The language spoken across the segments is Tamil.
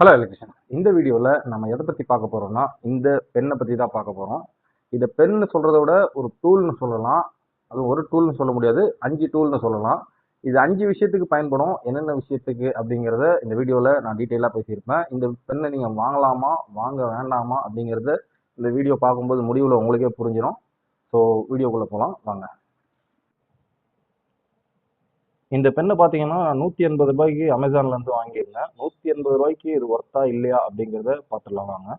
ஹலோ எலக்ட்ரிஷன் இந்த வீடியோவில் நம்ம எதை பற்றி பார்க்க போகிறோம்னா இந்த பெண்ணை பற்றி தான் பார்க்க போகிறோம் இதை பென்னு சொல்கிறத விட ஒரு டூல்னு சொல்லலாம். அது ஒரு டூல்னு சொல்ல முடியாது அஞ்சு டூல்னு சொல்லலாம். இது அஞ்சு விஷயத்துக்கு பயன்படும் என்னென்ன விஷயத்துக்கு அப்படிங்கிறத இந்த வீடியோவில் நான் டீட்டெயிலாக பேசியிருப்பேன். இந்த பெண்ணை நீங்கள் வாங்கலாமா வாங்க வேண்டாமா அப்படிங்கிறத இந்த வீடியோ பார்க்கும்போது முடிவில் உங்களுக்கே புரிஞ்சிடும் ஸோ வீடியோக்குள்ளே போகலாம் வாங்க. இந்த பெண்ணை பார்த்தீங்கன்னா நூற்றி எண்பது ரூபாய்க்கு அமேசான்லேருந்து வாங்கியிருந்தேன். நூற்றி எண்பது ரூபாய்க்கு இது ஒர்த்தா இல்லையா அப்படிங்கிறத பார்த்துடலாம் வாங்க.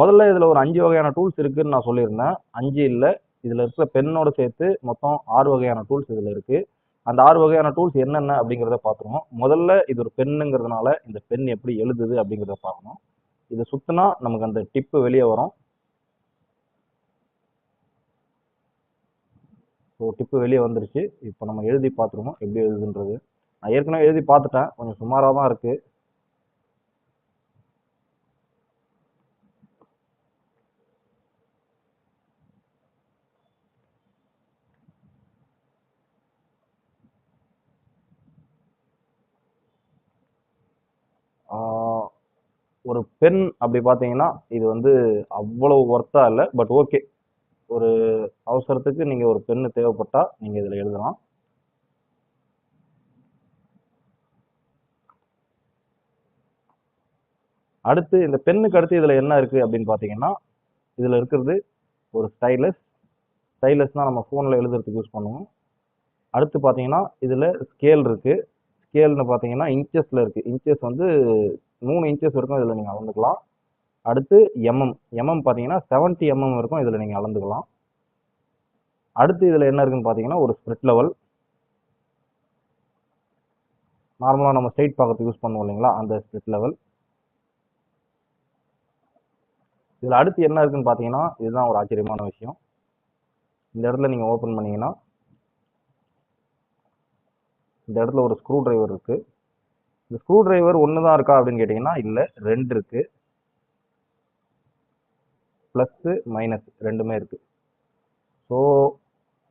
முதல்ல இதில் ஒரு அஞ்சு வகையான டூல்ஸ் இருக்குன்னு நான் சொல்லியிருந்தேன். அஞ்சு இல்லை இதில் இருக்கிற பெண்ணோட சேர்த்து மொத்தம் ஆறு வகையான டூல்ஸ் இதில் இருக்குது அந்த ஆறு வகையான டூல்ஸ் என்னென்ன அப்படிங்கிறத பார்த்துருவோம். முதல்ல இது ஒரு பெண்ணுங்கிறதுனால இந்த பெண் எப்படி எழுதுது அப்படிங்கிறத பார்க்கணும். இதை சுற்றினா நமக்கு அந்த டிப்பு வெளியே வரும். ஸோ டிப்பு வெளியே வந்துருச்சு. இப்போ நம்ம எழுதி பார்த்துருவோம் எப்படி எழுதுன்றது? நான் ஏற்கனவே எழுதி பார்த்துட்டேன் கொஞ்சம் சுமாராக தான் இருக்குது ஒரு பெண் அப்படி பார்த்தீங்கன்னா இது வந்து அவ்வளவு ஒர்த்தாக இல்லை பட் ஓகே ஒரு அவசரத்துக்கு நீங்கள் ஒரு பென்னு தேவைப்பட்டால் நீங்கள் இதில் எழுதலாம். அடுத்து இந்த பெண்ணுக்கு அடுத்து இதில் என்ன இருக்குது அப்படின்னு பார்த்தீங்கன்னா இதில் இருக்கிறது ஒரு ஸ்டைலஸ் ஸ்டைலஸ்னால் நம்ம ஃபோனில் எழுதுறதுக்கு யூஸ் பண்ணுவோம். அடுத்து பார்த்தீங்கன்னா இதில் ஸ்கேல் இருக்குது ஸ்கேல்னு பார்த்தீங்கன்னா இன்ச்சஸில் இருக்குது இன்ச்சஸ் வந்து மூணு இன்ச்சஸ் இருக்கும். இதில் நீங்கள் அளந்துக்கலாம். அடுத்து எம்எம் எம்எம் பார்த்தீங்கன்னா செவன்ட்டி எம்எம் இருக்கும். இதில் நீங்கள் அளந்துக்கலாம். அடுத்து இதில் என்ன இருக்குன்னு பார்த்தீங்கன்னா ஒரு ஸ்ப்ரிட் லெவல் நார்மலாக நம்ம ஸ்ட்ரைட் பார்க்கறதுக்கு யூஸ் பண்ணுவோம் இல்லைங்களா? அந்த ஸ்ப்ரிட் லெவல் இதில் அடுத்து என்ன இருக்குன்னு பார்த்தீங்கன்னா இதுதான் ஒரு ஆச்சரியமான விஷயம். இந்த இடத்துல நீங்கள் ஓப்பன் பண்ணிங்கன்னா இந்த இடத்துல ஒரு ஸ்க்ரூ டிரைவர் இருக்குது இந்த ஸ்க்ரூ டிரைவர் ஒன்று தான் இருக்கா அப்படின்னு கேட்டிங்கன்னா இல்லை ரெண்டு இருக்குது ப்ளஸ்ஸு மைனஸ் ரெண்டுமே இருக்குது ஸோ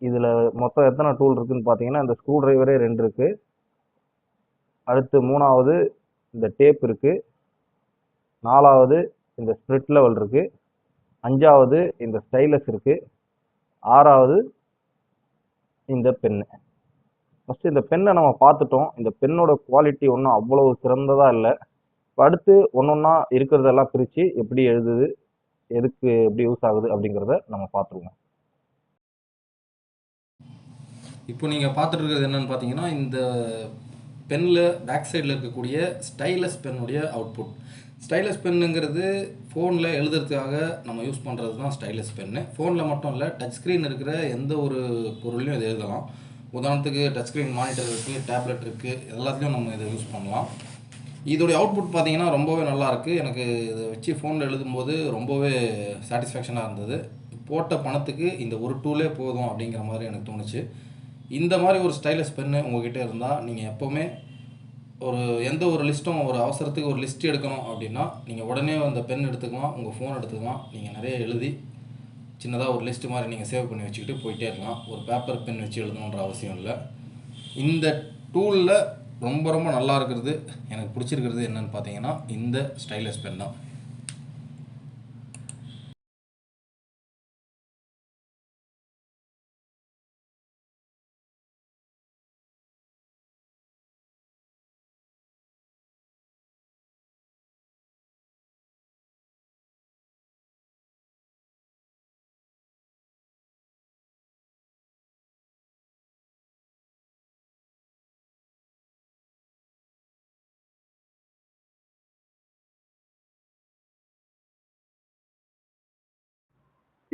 இதில் மொத்தம் எத்தனை டூல் இருக்குதுன்னு பார்த்தீங்கன்னா இந்த ஸ்க்ரூ ட்ரைவரே ரெண்டு இருக்குது அடுத்து மூணாவது இந்த டேப் இருக்குது நாலாவது இந்த ஸ்ப்ரிட் லெவல் இருக்குது அஞ்சாவது இந்த ஸ்டைலஸ் இருக்குது ஆறாவது இந்த பென்னு ஃபஸ்ட்டு இந்த பெண்ணை நம்ம பார்த்துட்டோம். இந்த பெண்ணோட குவாலிட்டி ஒன்றும் அவ்வளவு சிறந்ததாக இல்லை. இப்போ அடுத்து ஒன்று ஒன்றா இருக்கிறதெல்லாம் பிரித்து எப்படி எழுதுது? எதுக்கு எப்படி யூஸ் ஆகுது அப்படிங்கிறத நம்ம பார்த்துருவோம். இப்போ நீங்கள் பார்த்துட்டு இருக்கிறது என்னன்னு பார்த்தீங்கன்னா இந்த பென்னில் பேக் சைடில் இருக்கக்கூடிய ஸ்டைலஸ் பென்னுடைய அவுட்புட் ஸ்டைலஸ் பென்னுங்கிறது ஃபோனில் எழுதுறதுக்காக நம்ம யூஸ் பண்ணுறது தான் ஸ்டைலஸ் பென்னு ஃபோனில் மட்டும் இல்லை டச் ஸ்க்ரீன் இருக்கிற எந்த ஒரு பொருளையும் இது எழுதலாம். உதாரணத்துக்கு டச் ஸ்க்ரீன் மானிட்டர் இருக்குது டேப்லெட் இருக்குது எல்லாத்துலேயும் நம்ம இதை யூஸ் பண்ணலாம். இதோடைய அவுட்புட் பார்த்தீங்கன்னா ரொம்பவே நல்லா இருக்குது எனக்கு இதை வச்சு ஃபோனில் எழுதும்போது ரொம்பவே சாட்டிஸ்ஃபேக்ஷனாக இருந்தது. போட்ட பணத்துக்கு இந்த ஒரு டூலே போதும் அப்படிங்கிற மாதிரி எனக்கு தோணுச்சு. இந்த மாதிரி ஒரு ஸ்டைலஸ் பென்னு உங்ககிட்ட இருந்தால் நீங்கள் எப்போவுமே ஒரு எந்த ஒரு லிஸ்ட்டும் ஒரு அவசரத்துக்கு ஒரு லிஸ்ட் எடுக்கணும் அப்படின்னா நீங்கள் உடனே அந்த பென் எடுத்துக்கலாம் உங்கள் ஃபோன் எடுத்துக்கலாம். நீங்கள் நிறைய எழுதி சின்னதாக ஒரு லிஸ்ட் மாதிரி நீங்கள் சேவ் பண்ணி வச்சுக்கிட்டு போயிட்டே இருக்கலாம். ஒரு பேப்பர் பென் வச்சு எழுதணுன்ற அவசியம் இல்லை. இந்த டூலில் ரொம்ப ரொம்ப நல்லா இருக்கிறது எனக்கு பிடிச்சிருக்கிறது என்னன்னு பார்த்தீங்கன்னா இந்த ஸ்டைலஸ் பென் தான்.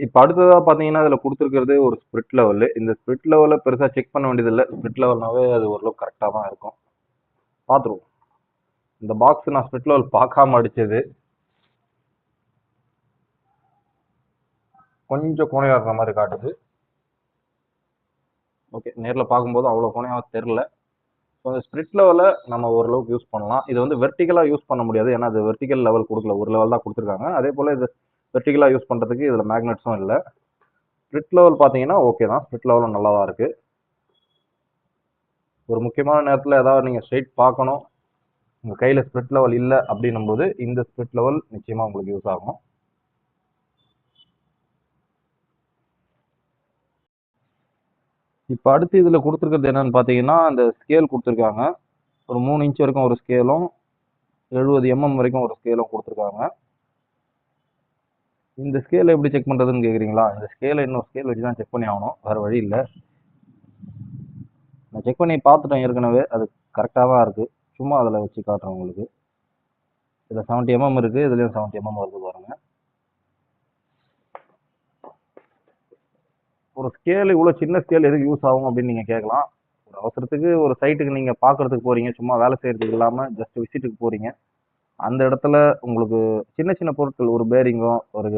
இப்போ அடுத்ததாக பார்த்தீங்கன்னா அதில் கொடுத்துருக்கிறது ஒரு ஸ்ப்ரிட் லெவலு இந்த ஸ்ப்ரிட் லெவலில் பெருசாக செக் பண்ண வேண்டியதில்லை. ஸ்பிரிட் லெவல்னாவே அது ஓரளவுக்கு கரெக்டாக தான் இருக்கும். பார்த்துருவோம் இந்த பாக்ஸ் நான் ஸ்ப்ரிட் லெவல் பார்க்காம அடித்தது கொஞ்சம் கோணையாக இருக்கிற மாதிரி காட்டுது. ஓகே நேரில் பார்க்கும்போது அவ்வளோ கோணையாக தெரில ஸோ அந்த ஸ்ப்ரிட் லெவலை நம்ம ஓரளவுக்கு யூஸ் பண்ணலாம். இது வந்து வெர்டிக்கலாக யூஸ் பண்ண முடியாது. ஏன்னா அது வெர்டிக்கல் லெவல் கொடுக்கல. ஒரு லெவல் தான் கொடுத்துருக்காங்க. அதே போல் இது வெர்டிகலாக யூஸ் பண்ணுறதுக்கு இதில் மேக்னெட்ஸும் இல்லை. ஸ்ப்ரிட் லெவல் பார்த்தீங்கன்னா ஓகே தான். ஸ்ப்ரிட் லெவலும் நல்லா தான் இருக்குது ஒரு முக்கியமான நேரத்தில் ஏதாவது நீங்கள் ஸ்ட்ரைட் பார்க்கணும். உங்கள் கையில் ஸ்ப்ரிட் லெவல் இல்லை அப்படின்னும்போது இந்த ஸ்ப்ரிட் லெவல் நிச்சயமாக உங்களுக்கு யூஸ் ஆகும். இப்போ அடுத்து இதில் கொடுத்துருக்கிறது என்னென்னு பார்த்தீங்கன்னா அந்த ஸ்கேல் கொடுத்துருக்காங்க. ஒரு மூணு இன்ச் வரைக்கும் ஒரு ஸ்கேலும் எழுபது எம்எம் வரைக்கும் ஒரு ஸ்கேலும் கொடுத்துருக்காங்க. இந்த ஸ்கேலை எப்படி செக் பண்ணுறதுன்னு கேட்குறீங்களா இந்த ஸ்கேலை இன்னொரு ஸ்கேல் வச்சு தான் செக் பண்ணி ஆகணும். வேறு வழி இல்லை. நான் செக் பண்ணி பார்த்துட்டேன் ஏற்கனவே. அது கரெக்டாக தான் இருக்குது சும்மா அதில் வச்சு காட்டுறேன் உங்களுக்கு. இதில் செவன்ட்டி எம்எம் இருக்குது இதுலேயும் செவன்ட்டி எம்எம் வருது பாருங்கள் ஒரு ஸ்கேல் இவ்வளோ சின்ன ஸ்கேல் எதுக்கு யூஸ் ஆகும் அப்படின்னு நீங்கள் கேட்கலாம். ஒரு அவசரத்துக்கு ஒரு சைட்டுக்கு நீங்கள் பார்க்கறதுக்கு போகிறீங்க சும்மா வேலை செய்கிறதுக்கு இல்லாமல் ஜஸ்ட் விசிட்டுக்கு போகிறீங்க அந்த இடத்துல உங்களுக்கு சின்ன சின்ன பொருட்கள் ஒரு பேரிங்கோ ஒரு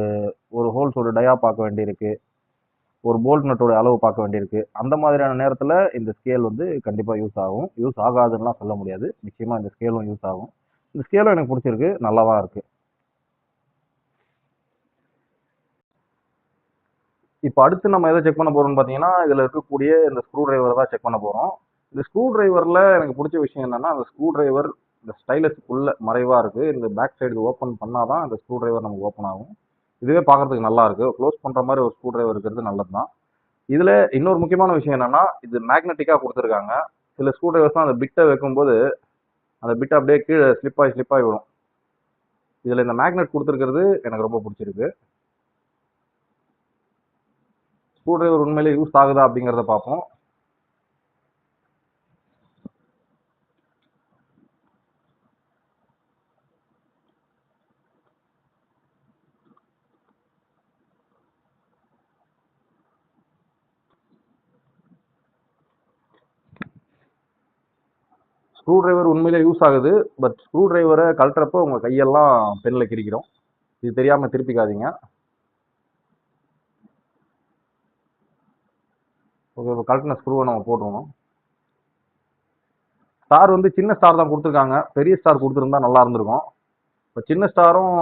ஒரு ஹோல்ஸோட டயா பார்க்க வேண்டியிருக்கு. ஒரு போல்ட் நட்டோட அளவு பார்க்க வேண்டியிருக்கு. அந்த மாதிரியான நேரத்தில் இந்த ஸ்கேல் வந்து கண்டிப்பாக யூஸ் ஆகும். யூஸ் ஆகாதுன்னுலாம் சொல்ல முடியாது. நிச்சயமாக இந்த ஸ்கேலும் யூஸ் ஆகும். இந்த ஸ்கேலும் எனக்கு பிடிச்சிருக்கு. நல்லாவா இருக்குது இப்போ அடுத்து நம்ம எதை செக் பண்ண போகிறோம்னு பார்த்தீங்கன்னா இதில் இருக்கக்கூடிய இந்த ஸ்க்ரூ டிரைவரை தான் செக் பண்ண போகிறோம் இந்த ஸ்க்ரூ டிரைவரில் எனக்கு பிடிச்ச விஷயம் என்னென்னா அந்த ஸ்க்ரூ டிரைவர் இந்த ஸ்டைலஸுக்குள்ள மறைவாக இருக்குது இந்த பேக் சைடு ஓப்பன் பண்ணால் தான் அந்த ஸ்க்ரூ டிரைவர் நமக்கு ஓப்பன் ஆகும். இதுவே பார்க்கறதுக்கு நல்லா இருக்குது க்ளோஸ் பண்ணுற மாதிரி ஒரு ஸ்க்ரூ டிரைவர் இருக்கிறது நல்லது தான் இதில் இன்னொரு முக்கியமான விஷயம் என்னென்னா இது மேக்னெட்டிக்காக கொடுத்துருக்காங்க. சில ஸ்க்ரூ டிரைவர்ஸ் அந்த பிட்டை வைக்கும்போது அந்த பிட் அப்படியே கீழே ஸ்லிப் ஆகி ஸ்லிப் ஆகி விடும். இதில் இந்த மேக்னெட் கொடுத்துருக்கிறது எனக்கு ரொம்ப பிடிச்சிருக்கு. ஸ்க்ரூ டிரைவர் உண்மையிலே யூஸ் ஆகுதா அப்படிங்கிறத பார்ப்போம். ஸ்க்ரூ டிரைவர் உண்மையிலே யூஸ் ஆகுது பட் ஸ்க்ரூ டிரைவரை கழட்டுறப்போ உங்கள் கையெல்லாம் பெண்ணில் கிரிக்கிறோம் இது தெரியாமல் திருப்பிக்காதீங்க. ஓகே இப்போ கழட்டின ஸ்க்ரூவை நம்ம போட்டுருவோம். ஸ்டார் வந்து சின்ன ஸ்டார் தான் கொடுத்துருக்காங்க. பெரிய ஸ்டார் கொடுத்துருந்தா நல்லா இருந்திருக்கும். இப்போ சின்ன ஸ்டாரும்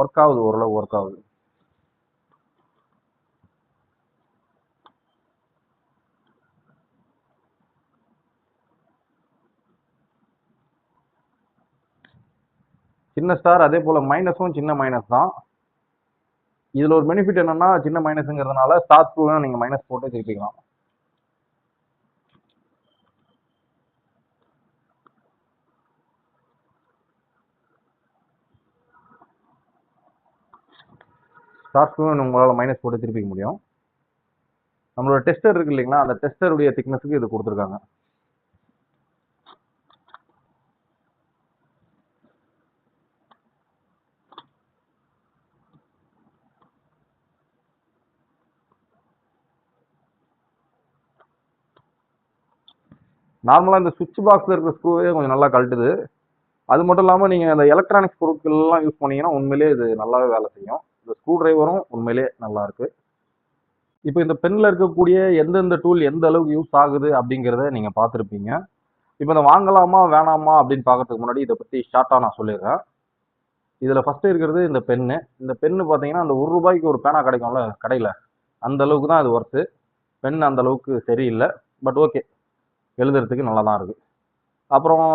ஒர்க் ஆகுது ஓரளவு ஒர்க் ஆகுது. சின்ன ஸ்டார் அதே போல் மைனஸும் சின்ன மைனஸ் தான். இதில் ஒரு பெனிஃபிட் என்னன்னா சின்ன மைனஸுங்கிறதுனால ஸ்டார் ஸ்க்ரூவும் நீங்கள் மைனஸ் போட்டு திருப்பிக்கலாம் ஸ்டார் ஸ்க்ரூவும் உங்களால் மைனஸ் போட்டு திருப்பிக்க முடியும். நம்மளோட டெஸ்டர் இருக்கு இல்லைங்களா அந்த டெஸ்டருடைய திக்னஸுக்கு இது கொடுத்துருக்காங்க. நார்மலாக இந்த சுவிட்ச் பாக்ஸில் இருக்கிற ஸ்க்ரூவே கொஞ்சம் நல்லா கழட்டுது. அது மட்டும் இல்லாமல் நீங்கள் அந்த எலக்ட்ரானிக்ஸ் பொருட்கள்லாம் யூஸ் பண்ணிங்கன்னா உண்மையிலே இது நல்லாவே வேலை செய்யும். இந்த ஸ்க்ரூ டிரைவரும் உண்மையிலே நல்லாயிருக்கு இப்போ இந்த பென்னில் இருக்கக்கூடிய எந்தெந்த டூல் எந்த அளவுக்கு யூஸ் ஆகுது அப்படிங்கிறத நீங்கள் பார்த்துருப்பீங்க. இப்போ இதை வாங்கலாமா வேணாமா அப்படின்னு பார்க்கறதுக்கு முன்னாடி இதை பற்றி ஷார்ட்டாக நான் சொல்லிடுறேன். இதில் ஃபஸ்ட்டு இருக்கிறது இந்த பென்னு இந்த பென்னு பார்த்தீங்கன்னா அந்த ஒரு ரூபாய்க்கு ஒரு பேனா கிடைக்கும்ல கடையில். அந்த அளவுக்கு தான் அது ஒர்த்து பென் அந்த அளவுக்கு சரியில்லை. பட் ஓகே எழுதுறதுக்கு நல்லா தான் இருக்குது அப்புறம்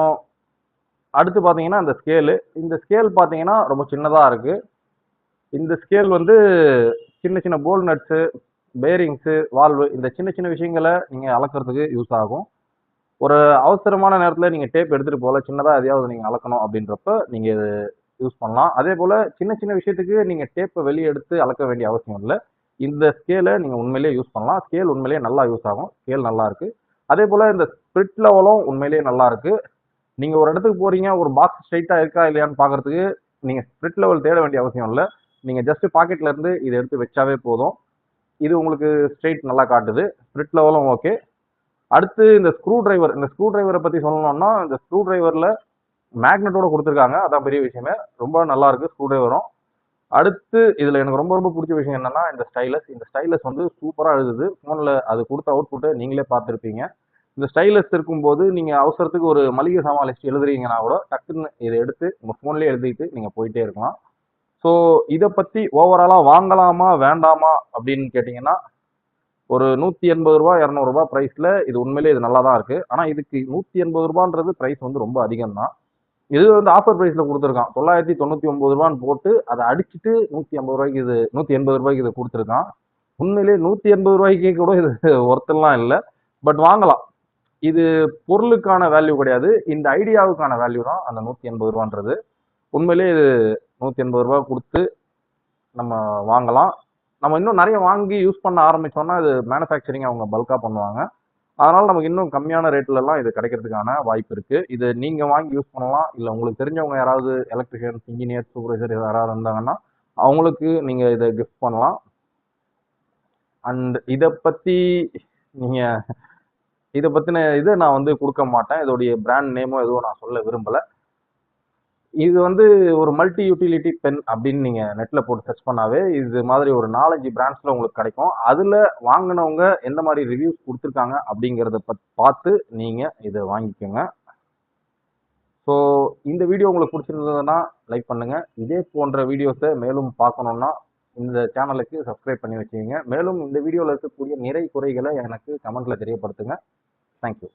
அடுத்து பார்த்தீங்கன்னா இந்த ஸ்கேலு இந்த ஸ்கேல் பார்த்தீங்கன்னா ரொம்ப சின்னதாக இருக்குது இந்த ஸ்கேல் வந்து சின்ன சின்ன போல் நட்ஸு பேரிங்ஸு வால்வு இந்த சின்ன சின்ன விஷயங்களை நீங்கள் அளக்கிறதுக்கு யூஸ் ஆகும். ஒரு அவசரமான நேரத்தில் நீங்கள் டேப் எடுத்துகிட்டு போகல சின்னதாக எதையாவது நீங்கள் அளக்கணும் அப்படின்றப்ப நீங்கள் இது யூஸ் பண்ணலாம். அதே போல் சின்ன சின்ன விஷயத்துக்கு நீங்கள் டேப்பை வெளியே எடுத்து அளக்க வேண்டிய அவசியம் இல்லை. இந்த ஸ்கேலை நீங்கள் உண்மையிலேயே யூஸ் பண்ணலாம். ஸ்கேல் உண்மையிலேயே நல்லா யூஸ் ஆகும். ஸ்கேல் நல்லா இருக்குது அதே போல் இந்த ஸ்பிரிட் லெவலும் உண்மையிலேயே நல்லா இருக்கு. நீங்கள் ஒரு இடத்துக்கு போறீங்க ஒரு பாக்ஸ் ஸ்ட்ரைட்டாக இருக்கா இல்லையான்னு பார்க்கறதுக்கு நீங்கள் ஸ்பிரிட் லெவல் தேட வேண்டிய அவசியம் இல்லை. நீங்கள் ஜஸ்ட் பாக்கெட்ல இருந்து இதை எடுத்து வச்சாவே போதும். இது உங்களுக்கு ஸ்ட்ரைட் நல்லா காட்டுது. ஸ்பிரிட் லெவலும் ஓகே அடுத்து இந்த ஸ்க்ரூ டிரைவர் இந்த ஸ்க்ரூ டிரைவரை பற்றி சொல்லணும்னா இந்த ஸ்க்ரூ டிரைவரில் மேக்னெட்டோட கொடுத்துருக்காங்க. அதான் பெரிய விஷயமே. ரொம்ப நல்லா இருக்கு ஸ்க்ரூ டிரைவரும் அடுத்து இதில் எனக்கு ரொம்ப ரொம்ப பிடிச்ச விஷயம் என்னன்னா இந்த ஸ்டைலஸ் இந்த ஸ்டைலஸ் வந்து சூப்பராக எழுதுது ஃபோனில் அது கொடுத்த அவுட்புட்டை நீங்களே பார்த்துருப்பீங்க. இந்த ஸ்டைலஸ் இருக்கும்போது நீங்கள் அவசரத்துக்கு ஒரு மளிகை சாமான் லிஸ்ட் எழுதுறீங்கன்னா கூட டக்குன்னு இதை எடுத்து உங்கள் ஃபோன்லேயே எழுதிட்டு நீங்கள் போயிட்டே இருக்கலாம். ஸோ இதை பற்றி ஓவராலாக வாங்கலாமா வேண்டாமா அப்படின்னு கேட்டிங்கன்னா ஒரு நூற்றி எண்பது ரூபா இரநூறுபா ப்ரைஸில் இது உண்மையிலே இது நல்லா தான் இருக்குது ஆனால் இதுக்கு நூற்றி எண்பது ரூபான்றது ப்ரைஸ் வந்து ரொம்ப அதிகம் தான் இது வந்து ஆஃபர் ப்ரைஸில் கொடுத்துருக்கான். தொள்ளாயிரத்தி தொண்ணூற்றி ஒம்பது ரூபான்னு போட்டு அதை அடிச்சுட்டு நூற்றி ஐம்பது ரூபாய்க்கு இது நூற்றி எண்பது ரூபாய்க்கு இது கொடுத்துருக்கான். உண்மையிலே நூற்றி எண்பது ரூபாய்க்கு கூட இது ஒர்த்தெல்லாம் இல்லை. பட் வாங்கலாம். இது பொருளுக்கான வேல்யூ கிடையாது. இந்த ஐடியாவுக்கான வேல்யூ தான் அந்த நூற்றி எண்பது ரூபான்றது. உண்மையிலேயே இது நூற்றி எண்பது ரூபா கொடுத்து நம்ம வாங்கலாம். நம்ம இன்னும் நிறைய வாங்கி யூஸ் பண்ண ஆரம்பிச்சோம்னா இது மேனுஃபேக்சரிங் அவங்க பல்காக பண்ணுவாங்க. அதனால நமக்கு இன்னும் கம்மியான ரேட்லலாம் இது கிடைக்கிறதுக்கான வாய்ப்பு இருக்கு. இது நீங்க வாங்கி யூஸ் பண்ணலாம். இல்ல உங்களுக்கு தெரிஞ்சவங்க யாராவது எலக்ட்ரிஷியன்ஸ் இன்ஜினியர் சூப்பர்வைசர் யாராவது இருந்தாங்கன்னா அவங்களுக்கு நீங்க இதை கிஃப்ட் பண்ணலாம். அண்ட் இதை பத்தி நீங்க இதை பத்தின இதை நான் வந்து கொடுக்க மாட்டேன். இதோடைய பிராண்ட் நேமோ எதுவும் நான் சொல்ல விரும்பலை. இது வந்து ஒரு மல்டி யூட்டிலிட்டி பென் அப்படின்னு நீங்கள் நெட்டில் போட்டு சர்ச் பண்ணாவே இது மாதிரி ஒரு நாலஞ்சு பிராண்ட்ஸில் உங்களுக்கு கிடைக்கும். அதில் வாங்கினவங்க எந்த மாதிரி ரிவ்யூஸ் கொடுத்துருக்காங்க அப்படிங்கிறத பத் பார்த்து நீங்கள் இதை வாங்கிக்கோங்க. ஸோ இந்த வீடியோ உங்களுக்கு பிடிச்சிருந்ததுன்னா லைக் பண்ணுங்கள் இதே போன்ற வீடியோஸை மேலும் பார்க்கணுன்னா இந்த சேனலுக்கு சப்ஸ்கிரைப் பண்ணி வச்சுக்கோங்க. மேலும் இந்த வீடியோவில் இருக்கக்கூடிய நிறை குறைகளை எனக்கு கமெண்ட்டில் தெரியப்படுத்துங்க. தேங்க்யூ